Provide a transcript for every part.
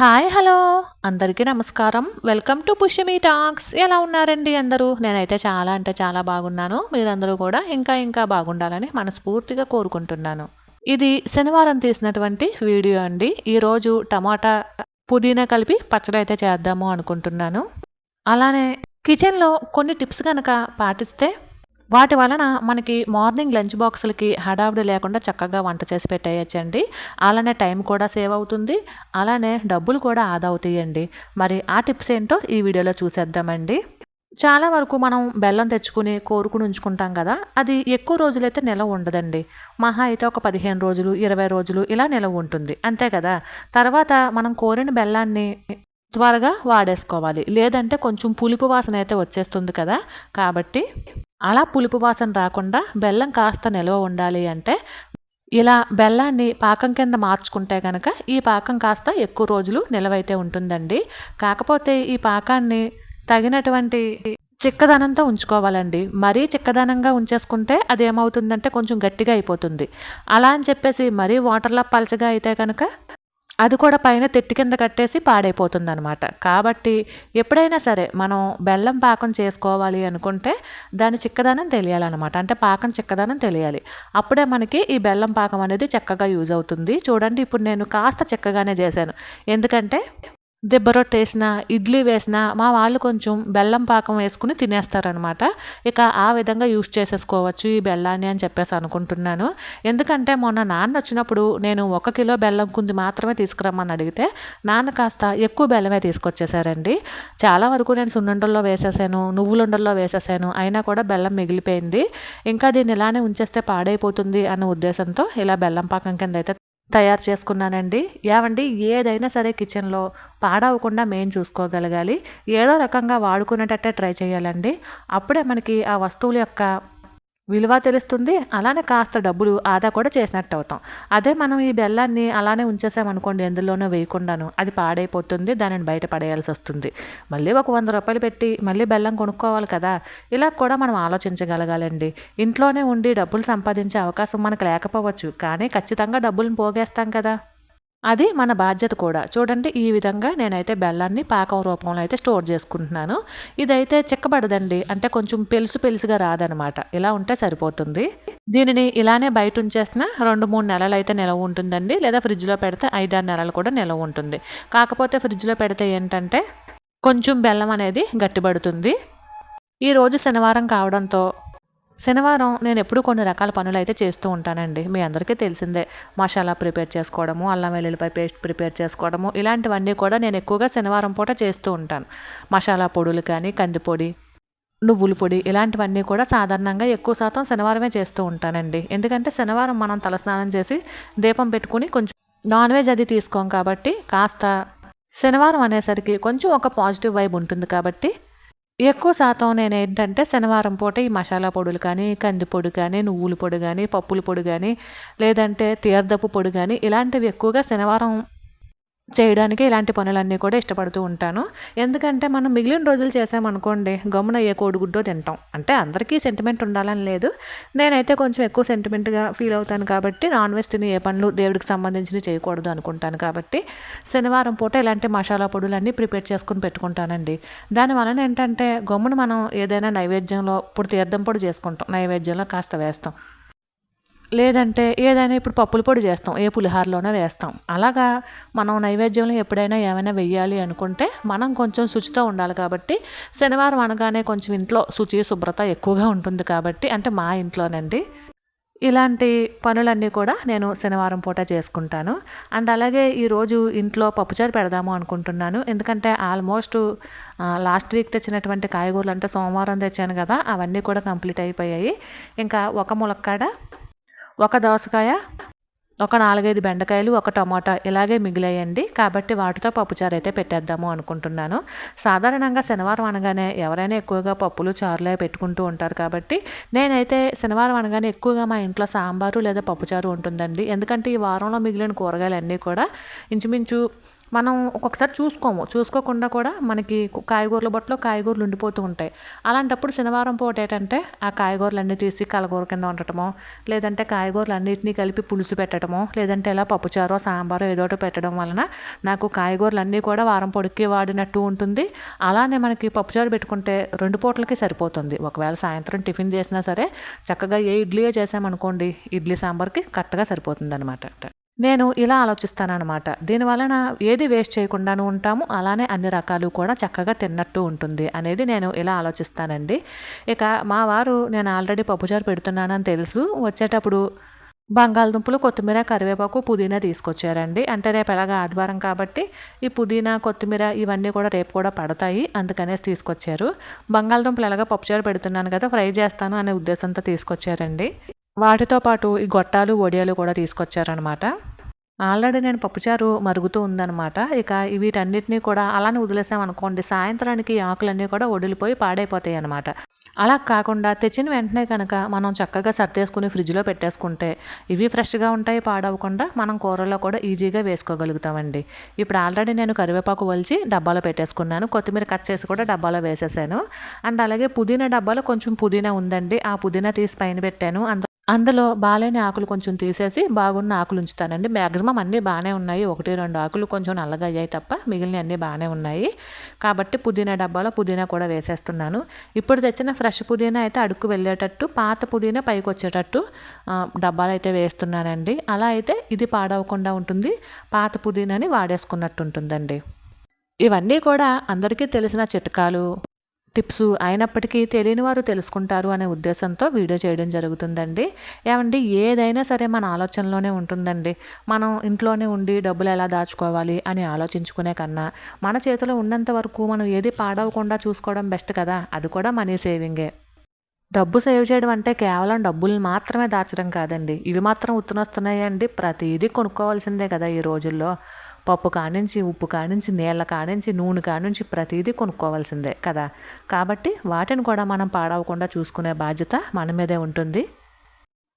Hi hello. అందరికీ నమస్కారం. Welcome to Pushyami talks. ఎలా ఉన్నారండి అందరూ? నేనైతే చాలా అంటే చాలా బాగున్నాను. మీరందరూ కూడా ఇంకా ఇంకా బాగుండాలని మనస్ఫూర్తిగా కోరుకుంటున్నాను. ఇది శనివారం తీసినటువంటి వీడియో అండి. ఈరోజు టమాటా పుదీనా కలిపి పచ్చడి అయితే చేద్దాము అనుకుంటున్నాను. అలానే కిచెన్లో కొన్ని టిప్స్ కనుక పాటిస్తే వాటి వలన మనకి మార్నింగ్ లంచ్ బాక్సులకి హడావిడి లేకుండా చక్కగా వంట చేసి పెట్టేయచ్చండి. అలానే టైం కూడా సేవ్ అవుతుంది. అలానే డబ్బులు కూడా ఆదా అవుతాయండి. మరి ఆ టిప్స్ ఏంటో ఈ వీడియోలో చూసేద్దామండి. చాలా వరకు మనం బెల్లం తెచ్చుకుని కోరుకుని ఉంచుకుంటాం కదా అది ఎక్కువ రోజులైతే నిలవ ఉండదండి. మహా అయితే ఒక పదిహేను రోజులు ఇరవై రోజులు ఇలా నిలవ ఉంటుంది. అంతే కదా? తర్వాత మనం కోరిన బెల్లాన్ని త్వరగా వాడేసుకోవాలి. లేదంటే కొంచెం పులుపు వాసన అయితే వచ్చేస్తుంది కదా. కాబట్టి అలా పులుపు వాసన రాకుండా బెల్లం కాస్త నిల్వ ఉండాలి అంటే ఇలా బెల్లాన్ని పాకం కింద మార్చుకుంటే కనుక ఈ పాకం కాస్త ఎక్కువ రోజులు నిలవైతే ఉంటుందండి. కాకపోతే ఈ పాకాన్ని తగినటువంటి చిక్కదనంతో ఉంచుకోవాలండి. మరీ చిక్కదనంగా ఉంచేసుకుంటే అది ఏమవుతుందంటే కొంచెం గట్టిగా అయిపోతుంది. అలా అని చెప్పేసి మరీ వాటర్లో పలచగా అయితే కనుక అది కూడా పైన తెట్టి కింద కట్టేసి పాడైపోతుంది అనమాట కాబట్టి ఎప్పుడైనా సరే మనం బెల్లం పాకం చేసుకోవాలి అనుకుంటే దాని చిక్కదనం తెలియాలన్నమాట. అంటే పాకం చిక్కదనం తెలియాలి. అప్పుడే మనకి ఈ బెల్లం పాకం అనేది చక్కగా యూజ్ అవుతుంది. చూడండి ఇప్పుడు నేను కాస్త చిక్కగానే చేశాను. ఎందుకంటే దెబ్బ రొట్టె వేసిన ఇడ్లీ వేసిన మా వాళ్ళు కొంచెం బెల్లం పాకం వేసుకుని తినేస్తారనమాట ఇక ఆ విధంగా యూస్ చేసేసుకోవచ్చు ఈ బెల్లాన్ని అని చెప్పేసి అనుకుంటున్నాను. ఎందుకంటే మొన్న నాన్న వచ్చినప్పుడు నేను ఒక కిలో బెల్లం కుంది మాత్రమే తీసుకురమ్మని అడిగితే నాన్న కాస్త ఎక్కువ బెల్లమే తీసుకొచ్చేసారండి. చాలా వరకు నేను సున్నుండల్లో వేసేసాను నువ్వులుండల్లో వేసేసాను అయినా కూడా బెల్లం మిగిలిపోయింది. ఇంకా దీన్ని ఇలానే ఉంచేస్తే పాడైపోతుంది అన్న ఉద్దేశంతో ఇలా బెల్లం పాకం కింద అయితే తయారు చేసుకున్నానండి. ఏమండి ఏదైనా సరే కిచెన్లో పాడవకుండా మేము చూసుకోగలగాలి. ఏదో రకంగా వాడుకునేటట్టే ట్రై చేయాలండి. అప్పుడే మనకి ఆ వస్తువుల యొక్క విలువ తెలుస్తుంది అలానే కాస్త డబ్బులు ఆదా కూడా చేసినట్టు అవుతాం అదే మనం ఈ బెల్లాన్ని అలానే ఉంచేసామనుకోండి ఎందులోనో వేయకుండాను అది పాడైపోతుంది దానిని బయట పడేయాల్సి వస్తుంది మళ్ళీ ఒక వంద రూపాయలు పెట్టి మళ్ళీ బెల్లం కొనుక్కోవాలి కదా ఇలా కూడా మనం ఆలోచించగలగాలండి. ఇంట్లోనే ఉండి డబ్బులు సంపాదించే అవకాశం మనకు లేకపోవచ్చు కానీ ఖచ్చితంగా డబ్బులను పోగేస్తాం కదా. అది మన బాధ్యత కూడా. చూడండి ఈ విధంగా నేనైతే బెల్లాన్ని పాకం రూపంలో అయితే స్టోర్ చేసుకుంటున్నాను. ఇదైతే చిక్కబడదండి. అంటే కొంచెం పెలుసు పెలుసుగా రాదనమాట. ఇలా ఉంటే సరిపోతుంది. దీనిని ఇలానే బయట ఉంచేసిన రెండు మూడు నెలలు అయితే నిలవ ఉంటుందండి. లేదా ఫ్రిడ్జ్లో పెడితే ఐదారు నెలలు కూడా నిలవ ఉంటుంది. కాకపోతే ఫ్రిడ్జ్లో పెడితే ఏంటంటే కొంచెం బెల్లం అనేది గట్టిపడుతుంది. ఈరోజు శనివారం కావడంతో శనివారం నేను ఎప్పుడు కొన్ని రకాల పనులు అయితే చేస్తూ ఉంటానండి. మీ అందరికీ తెలిసిందే. మసాలా ప్రిపేర్ చేసుకోవడము అల్లం వెల్లుల్లిపాయ పేస్ట్ ప్రిపేర్ చేసుకోవడము ఇలాంటివన్నీ కూడా నేను ఎక్కువగా శనివారం పూట చేస్తూ ఉంటాను. మసాలా పొడులు కానీ కందిపొడి నువ్వుల పొడి ఇలాంటివన్నీ కూడా సాధారణంగా ఎక్కువ శాతం శనివారమే చేస్తూ ఉంటానండి. ఎందుకంటే శనివారం మనం తలస్నానం చేసి దీపం పెట్టుకుని కొంచెం నాన్ వెజ్ అది తీసుకోం కాబట్టి కాస్త శనివారం అనేసరికి కొంచెం ఒక పాజిటివ్ వైబ్ ఉంటుంది కాబట్టి ఎక్కువ శాతం నేను ఏంటంటే శనివారం పూట ఈ మసాలా పొడులు కానీ కంది పొడి కానీ నువ్వుల పొడి కానీ పప్పుల పొడి కానీ లేదంటే తీర్థపు పొడి కానీ ఇలాంటివి ఎక్కువగా శనివారం చేయడానికి ఇలాంటి పనులన్నీ కూడా ఇష్టపడుతూ ఉంటాను. ఎందుకంటే మనం మిగిలిన రోజులు చేసామనుకోండి గమ్మున ఏ కోడిగుడ్డో తింటాం. అంటే అందరికీ సెంటిమెంట్ ఉండాలని లేదు. నేనైతే కొంచెం ఎక్కువ సెంటిమెంట్గా ఫీల్ అవుతాను కాబట్టి నాన్ వెజ్ తిని ఏ పనులు దేవుడికి సంబంధించినవి చేయకూడదు అనుకుంటాను కాబట్టి శనివారం పూట ఇలాంటి మసాలా పొడులన్నీ ప్రిపేర్ చేసుకుని పెట్టుకుంటానండి. దానివలన ఏంటంటే గమ్మున మనం ఏదైనా నైవేద్యంలో ఇప్పుడు తీర్థం పొడి చేసుకుంటాం. నైవేద్యంలో కాస్త వేస్తాం. లేదంటే ఏదైనా ఇప్పుడు పప్పుల పొడి చేస్తాం ఏ పులిహారలోనే వేస్తాం. అలాగా మనం నైవేద్యంలో ఎప్పుడైనా ఏమైనా వెయ్యాలి అనుకుంటే మనం కొంచెం శుచితో ఉండాలి కాబట్టి శనివారం అనగానే కొంచెం ఇంట్లో శుచి శుభ్రత ఎక్కువగా ఉంటుంది కాబట్టి అంటే మా ఇంట్లోనండి. ఇలాంటి పనులన్నీ కూడా నేను శనివారం పూట చేసుకుంటాను. అండ్ అలాగే ఈరోజు ఇంట్లో పప్పుచారు పెడదాము అనుకుంటున్నాను. ఎందుకంటే ఆల్మోస్ట్ లాస్ట్ వీక్ తెచ్చినటువంటి కాయగూరలు అంటే సోమవారం తెచ్చాను కదా అవన్నీ కూడా కంప్లీట్ అయిపోయాయి. ఇంకా ఒక ములక్కాడ ఒక దోసకాయ ఒక నాలుగైదు బెండకాయలు ఒక టమాటా ఇలాగే మిగిలాయండి. కాబట్టి వాటితో పప్పుచారు అయితే పెట్టేద్దాము అనుకుంటున్నాను. సాధారణంగా శనివారం అనగానే ఎవరైనా ఎక్కువగా పప్పులు చారులే పెట్టుకుంటూ ఉంటారు కాబట్టి నేనైతే శనివారం అనగానే ఎక్కువగా మా ఇంట్లో సాంబారు లేదా పప్పుచారు ఉంటుందండి. ఎందుకంటే ఈ వారంలో మిగిలిన కూరగాయలు అన్నీ కూడా ఇంచుమించు మనం ఒక్కొక్కసారి చూసుకోము. చూసుకోకుండా కూడా మనకి కాయగూరల బొట్టలో కాయగూరలు ఉండిపోతూ ఉంటాయి. అలాంటప్పుడు శనివారం పూట ఏంటంటే ఆ కాయగూరలు అన్నీ తీసి కలగూర కింద ఉండటమో లేదంటే కాయగూరలు అన్నిటినీ కలిపి పులుసు పెట్టడమో లేదంటే ఇలా పప్పుచారో సాంబారో ఏదో ఒకటి పెట్టడం వలన నాకు కాయగూరలు అన్నీ కూడా వారం పొడికి వాడినట్టు ఉంటుంది. అలానే మనకి పప్పుచారు పెట్టుకుంటే రెండు పూటలకి సరిపోతుంది. ఒకవేళ సాయంత్రం టిఫిన్ చేసినా సరే చక్కగా ఏ ఇడ్లీయో చేసామనుకోండి ఇడ్లీ సాంబార్కి కరెక్ట్గా సరిపోతుంది అనమాట నేను ఇలా ఆలోచిస్తానమాట దీనివలన ఏది వేస్ట్ చేయకుండాను ఉంటాము అలానే అన్ని రకాలు కూడా చక్కగా తిన్నట్టు ఉంటుంది అనేది నేను ఇలా ఆలోచిస్తానండి. ఇక మా వారు నేను ఆల్రెడీ పప్పుచారు పెడుతున్నానని తెలుసు వచ్చేటప్పుడు బంగాళదుంపలు కొత్తిమీర కరివేపాకు పుదీనా తీసుకొచ్చారండి. అంటే రేపు ఎలాగ ఆదివారం కాబట్టి ఈ పుదీనా కొత్తిమీర ఇవన్నీ కూడా రేపు కూడా పడతాయి అందుకనేసి తీసుకొచ్చారు. బంగాళదుంపలు ఎలాగ పప్పుచారు పెడుతున్నాను కదా ఫ్రై చేస్తాను అనే ఉద్దేశంతో తీసుకొచ్చారండి. వాటితో పాటు ఈ గొట్టాలు వడియాలు కూడా తీసుకొచ్చారనమాట ఆల్రెడీ నేను పప్పుచారు మరుగుతూ ఉందనమాట ఇక వీటన్నిటినీ కూడా అలానే వదిలేసామనుకోండి సాయంత్రానికి ఆకులన్నీ కూడా వడిలిపోయి పాడైపోతాయి అనమాట అలా కాకుండా తెచ్చిన వెంటనే కనుక మనం చక్కగా సర్దేసుకుని ఫ్రిడ్జ్లో పెట్టేసుకుంటే ఇవి ఫ్రెష్గా ఉంటాయి పాడవకుండా మనం కూరల్లో కూడా ఈజీగా వేసుకోగలుగుతామండి. ఇప్పుడు ఆల్రెడీ నేను కరివేపాకు వలిచి డబ్బాలో పెట్టేసుకున్నాను. కొత్తిమీర కట్ చేసి కూడా డబ్బాలో వేసేసాను. అండ్ అలాగే పుదీనా డబ్బాలో కొంచెం పుదీనా ఉందండి. ఆ పుదీనా తీసి పైన పెట్టాను. అంత అందులో బాగాలేని ఆకులు కొంచెం తీసేసి బాగున్న ఆకులు ఉంచుతానండి. మ్యాక్సిమం అన్నీ బాగానే ఉన్నాయి. ఒకటి రెండు ఆకులు కొంచెం నల్లగా అయ్యాయి తప్ప మిగిలిన అన్నీ బాగానే ఉన్నాయి. కాబట్టి పుదీనా డబ్బాలో పుదీనా కూడా వేసేస్తున్నాను. ఇప్పుడు తెచ్చిన ఫ్రెష్ పుదీనా అయితే అడుక్కు వెళ్ళేటట్టు పాత పుదీనా పైకి వచ్చేటట్టు డబ్బాలు అయితే వేస్తున్నానండి. అలా అయితే ఇది పాడవకుండా ఉంటుంది. పాత పుదీనాని వాడేసుకున్నట్టు ఉంటుందండి. ఇవన్నీ కూడా అందరికీ తెలిసిన చిట్కాలు. టిప్స్ అయినప్పటికీ తెలియని వారు తెలుసుకుంటారు అనే ఉద్దేశంతో వీడియో చేయడం జరుగుతుందండి. ఏమండి? ఏదైనా సరే మన ఆలోచనలోనే ఉంటుందండి. మనం ఇంట్లోనే ఉండి డబ్బులు ఎలా దాచుకోవాలి అని ఆలోచించుకునే కన్నా మన చేతిలో ఉన్నంత వరకు మనం ఏది పాడవకుండా చూసుకోవడం బెస్ట్ కదా? అది కూడా మనీ సేవింగే. డబ్బు సేవ్ చేయడం అంటే కేవలం డబ్బులు మాత్రమే దాచడం కాదండి. ఇవి మాత్రం ఉత్తునొస్తున్నాయండి. ప్రతిదీ కొనుక్కోవాల్సిందే కదా ఈ రోజుల్లో. పప్పు కానించి ఉప్పు కానించి నీళ్ళ కానించి నూనె కానించి ప్రతిదీ కొనుక్కోవాల్సిందే కదా. కాబట్టి వాటిని కూడా మనం పాడవకుండా చూసుకునే బాధ్యత మన మీదే ఉంటుంది.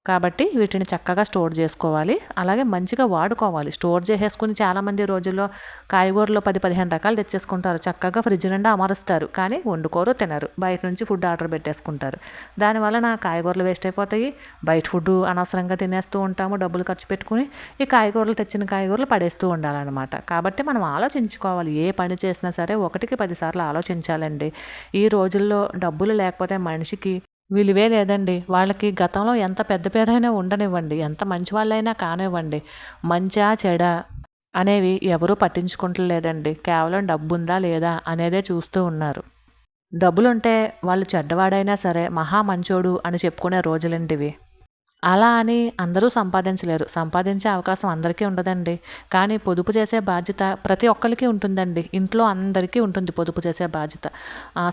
కాబట్టి వీటిని చక్కగా స్టోర్ చేసుకోవాలి. అలాగే మంచిగా వాడుకోవాలి. స్టోర్ చేసేసుకుని చాలామంది రోజుల్లో కాయగూరలు పది పదిహేను రకాలు తెచ్చేసుకుంటారు. చక్కగా ఫ్రిడ్జ్ నిండా అమరుస్తారు. కానీ వండుకోరు తినరు. బయట నుంచి ఫుడ్ ఆర్డర్ పెట్టేసుకుంటారు. దానివల్ల నా కాయగూరలు వేస్ట్ అయిపోతాయి. బయట ఫుడ్ అనవసరంగా తినేస్తూ ఉంటాము. డబ్బులు ఖర్చు పెట్టుకుని ఈ కాయగూరలు తెచ్చిన కాయగూరలు పడేస్తూ ఉండాలన్నమాట. కాబట్టి మనం ఆలోచించుకోవాలి. ఏ పని చేసినా సరే ఒకటికి పదిసార్లు ఆలోచించాలండి. ఈ రోజుల్లో డబ్బులు లేకపోతే మనిషికి విలువే లేదండి. వాళ్ళకి గతంలో ఎంత పెద్ద పేరైనా ఉండనివ్వండి. ఎంత మంచి వాళ్ళైనా కానివ్వండి. మంచా చెడ అనేవి ఎవరూ పట్టించుకుంటలేదండి. కేవలం డబ్బుందా లేదా అనేదే చూస్తూ ఉన్నారు. డబ్బులుంటే వాళ్ళు చెడ్డవాడైనా సరే మహా మంచోడు అని చెప్పుకునే రోజులంటివి. అలా అని అందరూ సంపాదించలేరు. సంపాదించే అవకాశం అందరికీ ఉండదండి. కానీ పొదుపు చేసే బాధ్యత ప్రతి ఒక్కరికి ఉంటుందండి. ఇంట్లో అందరికీ ఉంటుంది పొదుపు చేసే బాధ్యత.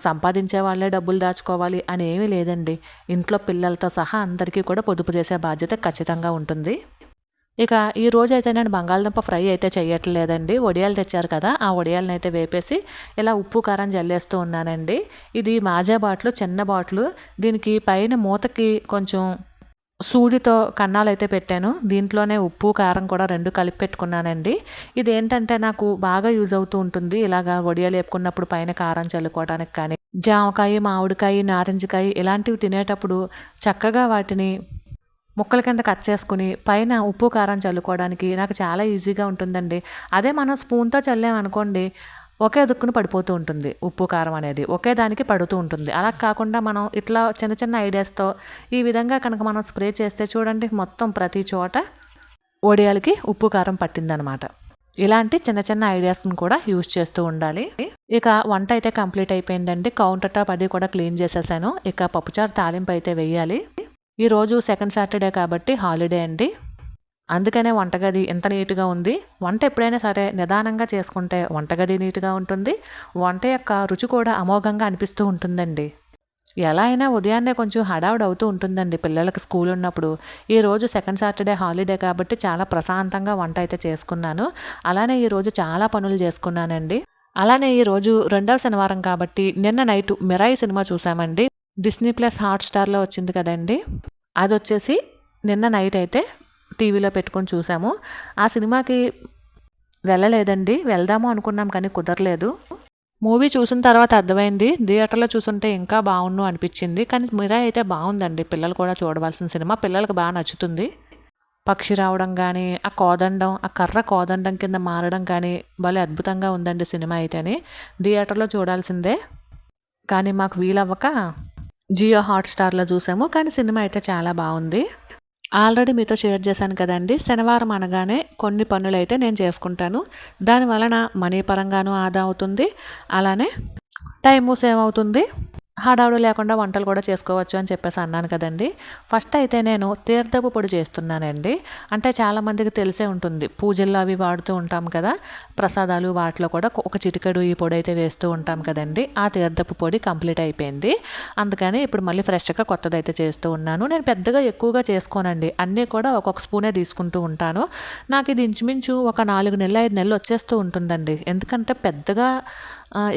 సంపాదించే వాళ్ళే డబ్బులు దాచుకోవాలి అని ఏమీ లేదండి. ఇంట్లో పిల్లలతో సహా అందరికీ కూడా పొదుపు చేసే బాధ్యత ఖచ్చితంగా ఉంటుంది. ఇక ఈ రోజు అయితే నేను బంగాళదుంప ఫ్రై అయితే చేయట్లేదండి వడియాలు తెచ్చారు కదా ఆ వడియాలను అయితే వేపేసి ఇలా ఉప్పు కారం జల్లేస్తూ ఉన్నానండి. ఇది మాజా బాట్లు చిన్న బాట్లు. దీనికి పైన మూతకి కొంచెం సూదితో కన్నాలు అయితే పెట్టాను. దీంట్లోనే ఉప్పు కారం కూడా రెండు కలిపి పెట్టుకున్నానండి. ఇది ఏంటంటే నాకు బాగా యూజ్ అవుతూ ఉంటుంది. ఇలాగా వడియాలు వేపుకున్నప్పుడు పైన కారం చల్లుకోవడానికి కానీ జామకాయ మామిడికాయ నారింజకాయ ఇలాంటివి తినేటప్పుడు చక్కగా వాటిని ముక్కల కింద కట్ చేసుకుని పైన ఉప్పు కారం చల్లుకోవడానికి నాకు చాలా ఈజీగా ఉంటుందండి. అదే మనం స్పూన్తో చల్లామనుకోండి ఒకే దుక్కును పడిపోతూ ఉంటుంది. ఉప్పు కారం అనేది ఒకే దానికి పడుతూ ఉంటుంది. అలా కాకుండా మనం ఇట్లా చిన్న చిన్న ఐడియాస్తో ఈ విధంగా కనుక మనం స్ప్రే చేస్తే చూడండి మొత్తం ప్రతి చోట ఒడియాలకి ఉప్పు కారం పట్టిందనమాట. ఇలాంటి చిన్న చిన్న ఐడియాస్ని కూడా యూజ్ చేస్తూ ఉండాలి. ఇక వంట అయితే కంప్లీట్ అయిపోయిందండి. కౌంటర్ టాప్ అది కూడా క్లీన్ చేసేసాను. ఇక పప్పుచారు తాలింపు అయితే వేయాలి. ఈరోజు సెకండ్ సాటర్డే కాబట్టి హాలిడే అండి. అందుకనే వంటగది ఎంత నీట్గా ఉంది. వంట ఎప్పుడైనా సరే నిదానంగా చేసుకుంటే వంటగది నీట్గా ఉంటుంది. వంట యొక్క రుచి కూడా అమోఘంగా అనిపిస్తూ ఉంటుందండి. ఎలా అయినా ఉదయాన్నే కొంచెం హడావుడ్ అవుతూ ఉంటుందండి పిల్లలకి స్కూల్ ఉన్నప్పుడు. ఈరోజు సెకండ్ సాటర్డే హాలిడే కాబట్టి చాలా ప్రశాంతంగా వంట అయితే చేసుకున్నాను. అలానే ఈరోజు చాలా పనులు చేసుకున్నానండి. అలానే ఈరోజు రెండవ శనివారం కాబట్టి నిన్న నైట్ మిరాయి సినిమా చూసామండి. డిస్నీ ప్లస్ హాట్స్టార్లో వచ్చింది కదండి. అది వచ్చేసి నిన్న నైట్ అయితే టీవీలో పెట్టుకొని చూసాము. ఆ సినిమాకి వెళ్ళలేదండి. వెళ్దాము అనుకున్నాం కానీ కుదరలేదు. మూవీ చూసిన తర్వాత అర్థమైంది. థియేటర్లో చూసుంటే ఇంకా బాగుండు అనిపించింది. కానీ మిరా అయితే బాగుందండి. పిల్లలు కూడా చూడవలసిన సినిమా. పిల్లలకు బాగా నచ్చుతుంది. పక్షి రావడం కానీ ఆ కోదండం ఆ కర్ర కోదండం కింద మారడం కానీ భలే అద్భుతంగా ఉందండి సినిమా అయితేనే. థియేటర్లో చూడాల్సిందే. కానీ మాకు వీలవ్వక జియో హాట్స్టార్లో చూసాము. కానీ సినిమా అయితే చాలా బాగుంది. ఆల్రెడీ మీతో షేర్ చేశాను కదండి. శనివారం అనగానే కొన్ని పనులు అయితే నేను చేసుకుంటాను. దాని వలన మనీ పరంగానూ ఆదా అవుతుంది. అలానే టైము సేవ్ అవుతుంది. హడావుడు లేకుండా వంటలు కూడా చేసుకోవచ్చు అని చెప్పేసి అన్నాను కదండి. ఫస్ట్ అయితే నేను తీర్థపు పొడి చేస్తున్నానండి. అంటే చాలామందికి తెలిసే ఉంటుంది. పూజల్లో అవి వాడుతూ ఉంటాం కదా. ప్రసాదాలు వాటిలో కూడా ఒక చిటికెడు ఈ పొడి అయితే వేస్తూ ఉంటాం కదండి. ఆ తీర్థపు పొడి కంప్లీట్ అయిపోయింది. అందుకని ఇప్పుడు మళ్ళీ ఫ్రెష్గా కొత్తది అయితే చేస్తూ ఉన్నాను. నేను పెద్దగా ఎక్కువగా చేసుకోనండి. అన్నీ కూడా ఒక్కొక్క స్పూనే తీసుకుంటూ ఉంటాను. నాకు ఇది ఇంచుమించు ఒక నాలుగు నెలలు ఐదు నెలలు వచ్చేస్తూ ఉంటుందండి. ఎందుకంటే పెద్దగా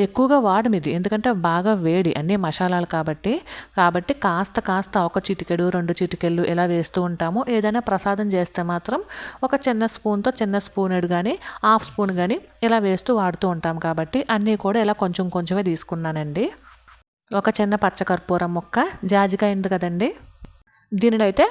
ఎక్కువగా వాడము ఇది ఎందుకంటే బాగా వేడి అన్నీ మసాలాలు కాబట్టి. కాబట్టి కాస్త కాస్త ఒక చిటికెడు రెండు చిటికెళ్ళు ఇలా వేస్తూ ఉంటాము. ఏదైనా ప్రసాదం చేస్తే మాత్రం ఒక చిన్న స్పూన్తో చిన్న స్పూనెడు కానీ హాఫ్ స్పూన్ కానీ ఇలా వేస్తూ వాడుతూ ఉంటాం కాబట్టి అన్నీ కూడా ఇలా కొంచెం కొంచెమే తీసుకున్నానండి. ఒక చిన్న పచ్చకర్పూరం ముక్క జాజికాయ ఉంది కదండి. దీనినైతే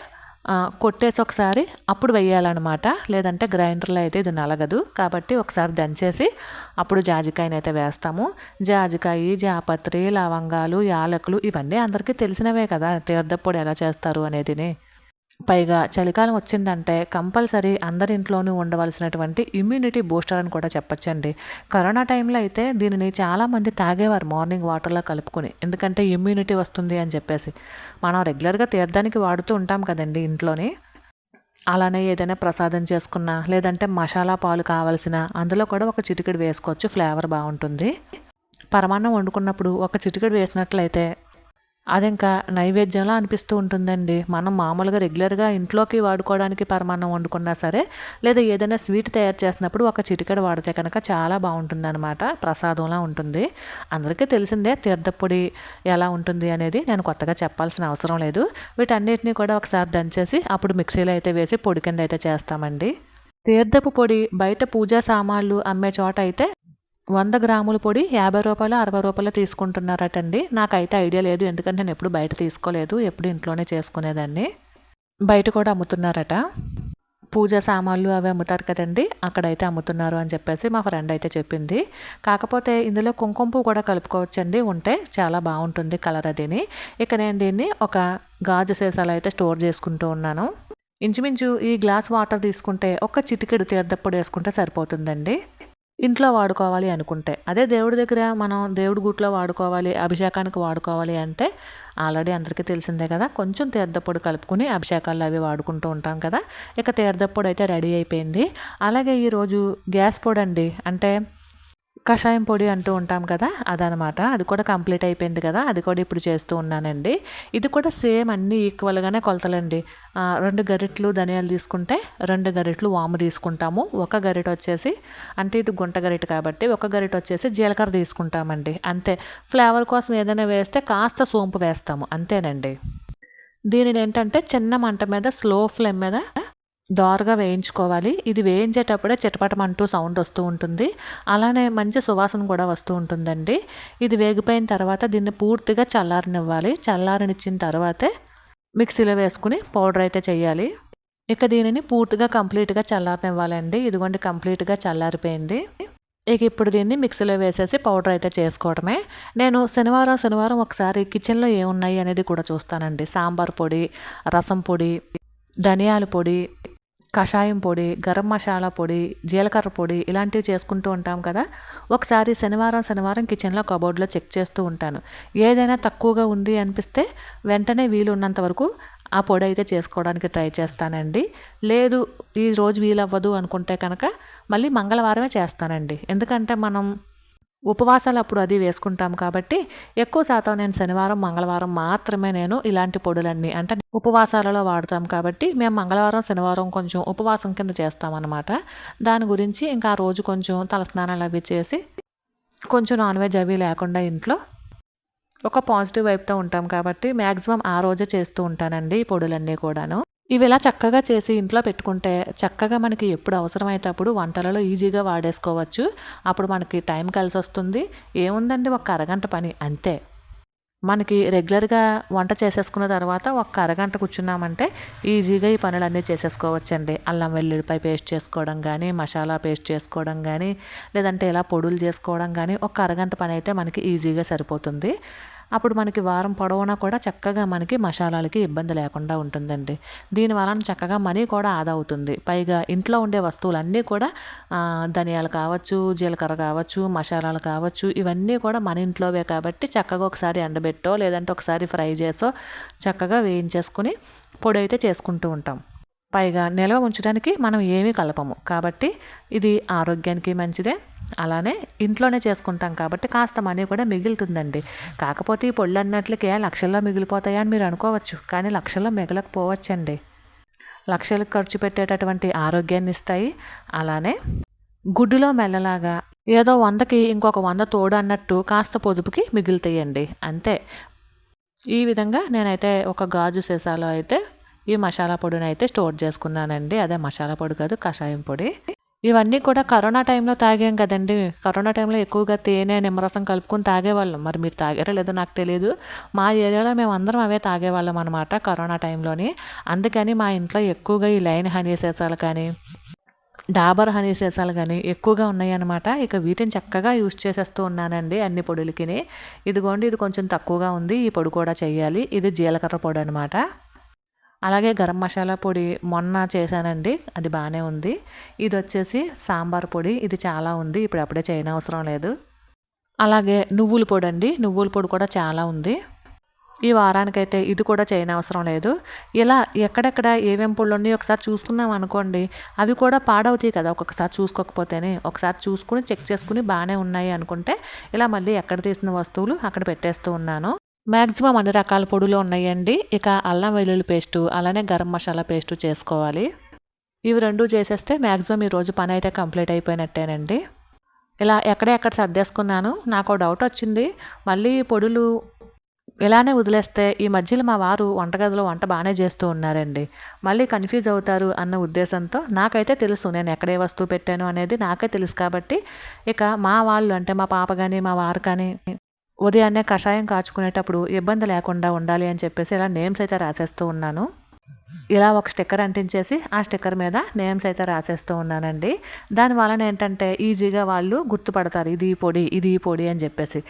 కొట్టేసి ఒకసారి అప్పుడు వేయాలన్నమాట లేదంటే గ్రైండర్లో అయితే ఇది నలగదు. కాబట్టి ఒకసారి దంచేసి అప్పుడు జాజికాయని అయితే వేస్తాము. జాజికాయ జాపత్రి లవంగాలు యాలకులు ఇవన్నీ అందరికీ తెలిసినవే కదా. తీర్థపొడి ఎలా చేస్తారు అనేదిని. పైగా చలికాలం వచ్చిందంటే కంపల్సరీ అందరి ఇంట్లోనూ ఉండవలసినటువంటి ఇమ్యూనిటీ బూస్టర్ అని కూడా చెప్పచ్చండి. కరోనా టైంలో అయితే దీనిని చాలామంది తాగేవారు మార్నింగ్ వాటర్లో కలుపుకొని. ఎందుకంటే ఇమ్యూనిటీ వస్తుంది అని చెప్పేసి. మనం రెగ్యులర్గా తీర్థానికి వాడుతూ ఉంటాం కదండి ఇంట్లోని. అలానే ఏదైనా ప్రసాదం చేసుకున్నా లేదంటే మసాలా పాలు కావాల్సిన అందులో కూడా ఒక చిటికెడు వేసుకోవచ్చు ఫ్లేవర్ బాగుంటుంది. పరమాన్నం వండుకున్నప్పుడు ఒక చిటికెడు వేసినట్లయితే అది ఇంకా నైవేద్యంలా అనిపిస్తూ ఉంటుందండి. మనం మామూలుగా రెగ్యులర్గా ఇంట్లోకి వాడుకోవడానికి పరమాన్నం వండుకున్నా సరే లేదా ఏదైనా స్వీట్ తయారు చేసినప్పుడు ఒక చిటికెడ వాడితే కనుక చాలా బాగుంటుంది అనమాట ప్రసాదంలా ఉంటుంది. అందరికీ తెలిసిందే తీర్థపొడి ఎలా ఉంటుంది అనేది నేను కొత్తగా చెప్పాల్సిన అవసరం లేదు. వీటన్నిటిని కూడా ఒకసారి దంచేసి అప్పుడు మిక్సీలో అయితే వేసి పొడి కింద అయితే చేస్తామండి. తీర్థపు పొడి బయట పూజా సామాన్లు అమ్మే చోట అయితే వంద గ్రాముల పొడి యాభై రూపాయలు అరవై రూపాయలు తీసుకుంటున్నారటండి. నాకైతే ఐడియా లేదు. ఎందుకంటే నేను ఎప్పుడు బయట తీసుకోలేదు. ఎప్పుడు ఇంట్లోనే చేసుకునేదాన్ని. బయట కూడా అమ్ముతున్నారట. పూజ సామాన్లు అవి అమ్ముతారు కదండి. అక్కడైతే అమ్ముతున్నారు అని చెప్పేసి మా ఫ్రెండ్ అయితే చెప్పింది. కాకపోతే ఇందులో కుంకుమ పువ్వు కూడా కలుపుకోవచ్చండి. ఉంటే చాలా బాగుంటుంది కలర్ అదిని. ఇక నేను దీన్ని ఒక గాజు సీసాలు అయితే స్టోర్ చేసుకుంటూ ఉన్నాను. ఇంచుమించు ఈ గ్లాస్ వాటర్ తీసుకుంటే ఒక చిటికెడు తీర్థప్పుడు వేసుకుంటే సరిపోతుందండి. ఇంట్లో వాడుకోవాలి అనుకుంటే. అదే దేవుడి దగ్గర మనం దేవుడి గుట్లో వాడుకోవాలి అభిషేకానికి వాడుకోవాలి అంటే ఆల్రెడీ అందరికీ తెలిసిందే కదా కొంచెం తీర్థపొడి కలుపుకుని అభిషేకాలు అవి వాడుకుంటూ ఉంటాం కదా. ఇక తీర్థపొడి అయితే రెడీ అయిపోయింది. అలాగే ఈరోజు గ్యాస్ పొడి అండి అంటే కషాయం పొడి అంటూ ఉంటాం కదా అదనమాట. అది కూడా కంప్లీట్ అయిపోయింది కదా అది కూడా ఇప్పుడు చేస్తూ ఉన్నానండి. ఇది కూడా సేమ్ అన్నీ ఈక్వల్గానే కొలతలండి. రెండు గరిట్లు ధనియాలు తీసుకుంటే రెండు గరిట్లు వాము తీసుకుంటాము. ఒక గరిట వచ్చేసి అంటే ఇది గుంట గరిట కాబట్టి ఒక గరిట వచ్చేసి జీలకర్ర తీసుకుంటామండి. అంతే. ఫ్లేవర్ కోసం ఏదైనా వేస్తే కాస్త సోంపు వేస్తాము. అంతేనండి. దీనిని ఏంటంటే చిన్న మంట మీద స్లో ఫ్లేమ్ మీద దోరగా వేయించుకోవాలి. ఇది వేయించేటప్పుడే చిటపటమంటూ సౌండ్ వస్తూ ఉంటుంది. అలానే మంచి సువాసన కూడా వస్తూ ఉంటుందండి. ఇది వేగిపోయిన తర్వాత దీన్ని పూర్తిగా చల్లారనివ్వాలి. చల్లారనిచ్చిన తర్వాతే మిక్సీలో వేసుకుని పౌడర్ అయితే చేయాలి. ఇక దీనిని పూర్తిగా కంప్లీట్గా చల్లారనివ్వాలండి. ఇదిగోండి కంప్లీట్గా చల్లారిపోయింది. ఇక ఇప్పుడు దీన్ని మిక్సీలో వేసేసి పౌడర్ అయితే చేసుకోవడమే. నేను శనివారం శనివారం ఒకసారి కిచెన్లో ఏమున్నాయి అనేది కూడా చూస్తానండి. సాంబార్ పొడి రసం పొడి ధనియాల పొడి కషాయం పొడి గరం మసాలా పొడి జీలకర్ర పొడి ఇలాంటివి చేసుకుంటూ ఉంటాం కదా. ఒకసారి శనివారం శనివారం కిచెన్లో కబోర్డ్లో చెక్ చేస్తూ ఉంటాను. ఏదైనా తక్కువగా ఉంది అనిపిస్తే వెంటనే వీలు ఉన్నంత వరకు ఆ పొడి అయితే చేసుకోవడానికి ట్రై చేస్తానండి. లేదు ఈ రోజు వీలవ్వదు అనుకుంటే కనుక మళ్ళీ మంగళవారమే చేస్తానండి. ఎందుకంటే మనం ఉపవాసాలు అప్పుడు అది వేసుకుంటాం కాబట్టి ఎక్కువ శాతం నేను శనివారం మంగళవారం మాత్రమే నేను ఇలాంటి పొడులన్నీ అంటే ఉపవాసాలలో వాడతాం కాబట్టి మేము మంగళవారం శనివారం కొంచెం ఉపవాసం కింద చేస్తామన్నమాట. దాని గురించి ఇంకా ఆ రోజు కొంచెం తలస్నానాలు అవి చేసి కొంచెం నాన్ వెజ్ అవి లేకుండా ఇంట్లో ఒక పాజిటివ్ వైపుతో ఉంటాం కాబట్టి మ్యాక్సిమం ఆ రోజే చేస్తూ ఉంటానండి ఈ పొడులన్నీ కూడాను. ఇవి ఇలా చక్కగా చేసి ఇంట్లో పెట్టుకుంటే చక్కగా మనకి ఎప్పుడు అవసరమైనప్పుడు వంటలలో ఈజీగా వాడేసుకోవచ్చు. అప్పుడు మనకి టైం కలిసి వస్తుంది ఏముందండి ఒక అరగంట పని అంతే. మనకి రెగ్యులర్గా వంట చేసేసుకున్న తర్వాత ఒక అరగంట కూర్చున్నామంటే ఈజీగా ఈ పనులన్నీ చేసేసుకోవచ్చండి. అల్లం వెల్లుల్లిపాయ పేస్ట్ చేసుకోవడం కానీ మసాలా పేస్ట్ చేసుకోవడం కానీ లేదంటే ఇలా పొడులు చేసుకోవడం కానీ ఒక అరగంట పని అయితే మనకి ఈజీగా సరిపోతుంది. అప్పుడు మనకి వారం పొడవునా కూడా చక్కగా మనకి మసాలాలకి ఇబ్బంది లేకుండా ఉంటుందండి. దీని వలన చక్కగా మనీ కూడా ఆదా అవుతుంది. పైగా ఇంట్లో ఉండే వస్తువులన్నీ కూడా ధనియాలు కావచ్చు జీలకర్ర కావచ్చు మసాలాలు కావచ్చు ఇవన్నీ కూడా మన ఇంట్లోవే కాబట్టి చక్కగా ఒకసారి ఎండబెట్టో లేదంటే ఒకసారి ఫ్రై చేసో చక్కగా వేయించేసుకుని పొడి అయితే చేసుకుంటూ ఉంటాం. పైగా నిల్వ ఉంచడానికి మనం ఏమీ కలపము. కాబట్టి ఇది ఆరోగ్యానికి మంచిదే. అలానే ఇంట్లోనే చేసుకుంటాం కాబట్టి కాస్త మనీ కూడా మిగులుతుందండి. కాకపోతే ఈ పొళ్ళు అన్నట్లకే లక్షల్లో మిగిలిపోతాయా అని మీరు అనుకోవచ్చు కానీ లక్షల్లో మిగలకపోవచ్చండి. లక్షలకు ఖర్చు పెట్టేటటువంటి ఆరోగ్యాన్ని ఇస్తాయి. అలానే గుడ్డులో మెల్లలాగా ఏదో వందకి ఇంకొక వంద తోడు అన్నట్టు కాస్త పొదుపుకి మిగులుతాయండి. అంతే. ఈ విధంగా నేనైతే ఒక గాజు సీసాలో అయితే ఈ మసాలా పొడిని అయితే స్టోర్ చేసుకున్నానండి. అదే మసాలా పొడి కాదు కషాయం పొడి. ఇవన్నీ కూడా కరోనా టైంలో తాగాం కదండి. కరోనా టైంలో ఎక్కువగా తేనె నిమ్మరసం కలుపుకొని తాగేవాళ్ళం. మరి మీరు తాగారో లేదో నాకు తెలియదు మా ఏరియాలో మేము అందరం అవే తాగేవాళ్ళం అనమాట కరోనా టైంలోని. అందుకని మా ఇంట్లో ఎక్కువగా ఈ లైన్ హనీ సీసాలు కానీ డాబర్ హనీ సీసాలు కానీ ఎక్కువగా ఉన్నాయన్నమాట. ఇక వీటిని చక్కగా యూజ్ చేసేస్తూ ఉన్నానండి అన్ని పొడులకి ఇదిగోండి ఇది కొంచెం తక్కువగా ఉంది. ఈ పొడి కూడా చేయాలి ఇది జీలకర్ర పొడి అనమాట అలాగే గరం మసాలా పొడి మొన్న చేశానండి అది బాగానే ఉంది. ఇది వచ్చేసి సాంబార్ పొడి ఇది చాలా ఉంది ఇప్పుడు అప్పుడే చేయనవసరం లేదు. అలాగే నువ్వుల పొడి అండి నువ్వుల పొడి కూడా చాలా ఉంది. ఈ వారానికైతే ఇది కూడా చేయనవసరం లేదు. ఇలా ఎక్కడెక్కడ ఏమేం పొళ్ళు ఉన్నాయో ఒకసారి చూసుకున్నాం అనుకోండి అవి కూడా పాడవుతాయి కదా ఒక్కొక్కసారి చూసుకోకపోతేనే. ఒకసారి చూసుకుని చెక్ చేసుకుని బాగానే ఉన్నాయి అనుకుంటే ఇలా మళ్ళీ ఎక్కడ తీసిన వస్తువులు అక్కడ పెట్టేస్తూ ఉన్నాను. మ్యాక్సిమం అన్ని రకాల పొడులు ఉన్నాయండి. ఇక అల్లం వెల్లుల్లి పేస్టు అలానే గరం మసాలా పేస్టు చేసుకోవాలి. ఇవి రెండు చేసేస్తే మ్యాక్సిమం ఈరోజు పని అయితే కంప్లీట్ అయిపోయినట్టేనండి. ఇలా ఎక్కడెక్కడ సర్దేసుకున్నాను నాకు డౌట్ వచ్చింది. మళ్ళీ పొడులు ఇలానే వదిలేస్తే ఈ మధ్యలో మా వారు వంటగదిలో వంట బాగానే చేస్తూ ఉన్నారండి. మళ్ళీ కన్ఫ్యూజ్ అవుతారు అన్న ఉద్దేశంతో నాకైతే తెలుసు నేను ఎక్కడే వస్తువు పెట్టాను అనేది నాకే తెలుసు కాబట్టి ఇక మా వాళ్ళు అంటే మా పాప కానీ మా వారు కానీ ఉదయాన్నే కషాయం కాచుకునేటప్పుడు ఇబ్బంది లేకుండా ఉండాలి అని చెప్పేసి ఇలా నేమ్స్ అయితే రాసేస్తూ ఉన్నాను. ఇలా ఒక స్టిక్కర్ అంటించేసి ఆ స్టిక్కర్ మీద నేమ్స్ అయితే రాసేస్తూ ఉన్నానండి. దాని వలన ఏంటంటే ఈజీగా వాళ్ళు గుర్తుపడతారు ఇది పొడి ఇది పొడి అని చెప్పేసి.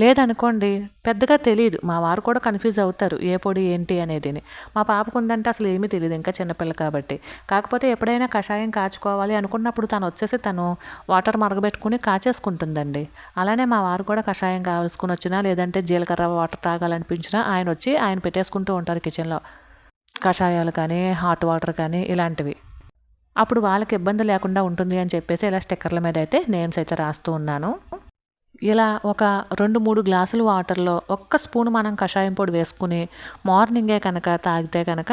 లేదనుకోండి పెద్దగా తెలియదు మా వారు కూడా కన్ఫ్యూజ్ అవుతారు ఏ పొడి ఏంటి అనేది మా పాపకు ఉందంటే అసలు ఏమీ తెలియదు ఇంకా చిన్నపిల్ల కాబట్టి. కాకపోతే ఎప్పుడైనా కషాయం కాచుకోవాలి అనుకున్నప్పుడు తను వచ్చేసి తను వాటర్ మరగబెట్టుకుని కాచేసుకుంటుందండి. అలానే మా వారు కూడా కషాయం కావాల్సుకుని వచ్చినా లేదంటే జీలకర్ర వాటర్ తాగాలనిపించినా ఆయన వచ్చి ఆయన పెట్టేసుకుంటూ ఉంటారు కిచెన్లో. కషాయాలు కానీ హాట్ వాటర్ కానీ ఇలాంటివి. అప్పుడు వాళ్ళకి ఇబ్బంది లేకుండా ఉంటుంది అని చెప్పేసి ఇలా స్టిక్కర్ల మీద అయితే నేమ్స్ అయితే రాస్తూ ఉన్నాను. ఇలా ఒక రెండు మూడు గ్లాసులు వాటర్లో ఒక్క స్పూన్ మనం కషాయం పొడి వేసుకుని మార్నింగే కనుక తాగితే కనుక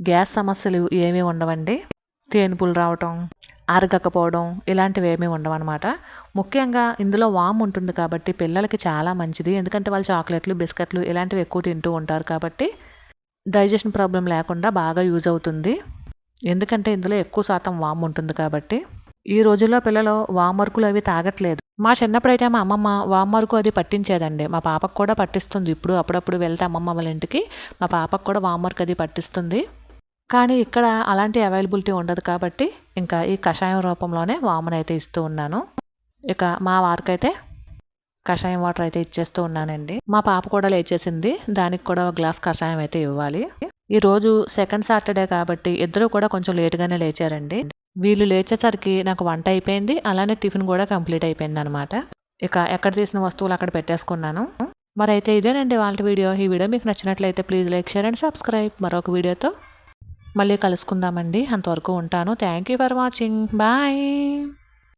గ్యాస్ సమస్యలు ఏమీ ఉండవండి. తేనుపులు రావటం అరగకపోవడం ఇలాంటివి ఏమీ ఉండవన్నమాట. ముఖ్యంగా ఇందులో వామ్ ఉంటుంది కాబట్టి పిల్లలకి చాలా మంచిది. ఎందుకంటే వాళ్ళు చాక్లెట్లు బిస్కెట్లు ఇలాంటివి ఎక్కువ తింటూ ఉంటారు కాబట్టి డైజెషన్ ప్రాబ్లం లేకుండా బాగా యూజ్ అవుతుంది. ఎందుకంటే ఇందులో ఎక్కువ శాతం వామ్ ఉంటుంది కాబట్టి. ఈ రోజుల్లో పిల్లలు వామర్కులు అవి తాగట్లేదు. మా చిన్నప్పుడైతే మా అమ్మమ్మ వామరుకు అది పట్టించేదండి. మా పాపకు కూడా పట్టిస్తుంది. ఇప్పుడు అప్పుడప్పుడు వెళ్తే అమ్మమ్మ వాళ్ళ ఇంటికి మా పాపకు కూడా వామర్క్ అది పట్టిస్తుంది. కానీ ఇక్కడ అలాంటి అవైలబిలిటీ ఉండదు కాబట్టి ఇంకా ఈ కషాయం రూపంలోనే వామనైతే ఇస్తూ ఉన్నాను. ఇక మా వారికైతే కషాయం వాటర్ అయితే ఇచ్చేస్తూ ఉన్నానండి. మా పాప కూడా లేచేసింది. దానికి కూడా ఒక గ్లాస్ కషాయం అయితే ఇవ్వాలి. ఈరోజు సెకండ్ సాటర్డే కాబట్టి ఇద్దరు కూడా కొంచెం లేటుగానే లేచారండి. వీళ్ళు లేచేసరికి నాకు వంట అయిపోయింది అలానే టిఫిన్ కూడా కంప్లీట్ అయిపోయింది అనమాట ఇక ఎక్కడ తీసిన వస్తువులు అక్కడ పెట్టేసుకున్నాను. మరి అయితే ఇదేనండి వాళ్ళ వీడియో. ఈ వీడియో మీకు నచ్చినట్లయితే please like share and subscribe. మరొక వీడియోతో మళ్ళీ కలుసుకుందామండి. అంతవరకు ఉంటాను. Thank you for watching. Bye.